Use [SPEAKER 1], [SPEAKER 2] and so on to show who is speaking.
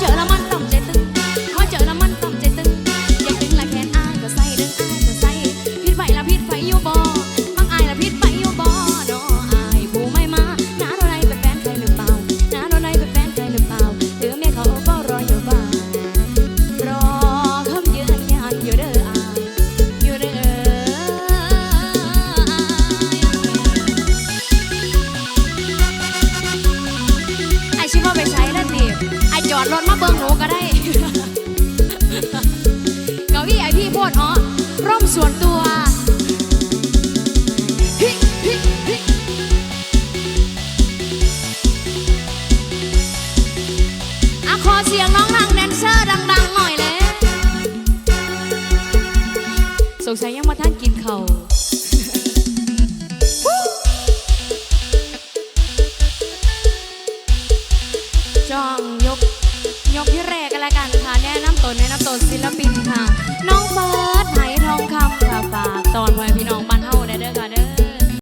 [SPEAKER 1] เจอแล้วมันต้องใจตึงพอเจอแล้วมันต้องใจตึงอยากดึงละแขนอายก็ใส่ดึงอายก็ใส่พิษไฟละพิษไฟอยู่บ่มังอายละพิษไฟอยู่บ่เนาะอายผู้ไม่มาหน้าโดนไล่เป็นแฟนใครหรือเปล่าหน้าโดนไล่เป็นแฟนใครหรือเปล่าหรือแม่เขาก็รออยู่บ้านรอคำยืนยันอยู่เด้ออายอยู่เด้อไอชิว่าไปใช้แล้วดิ อดรถมาเบิ่งหนูก็ได้เก้าอี้ไอพี่พูดอ๋อร่มส่วนตัวอะขอเสียงน้องนางแดนเซอร์ดัง ๆ หน่อยเลยสงสัยยังมาท่านกินเขาจ้อง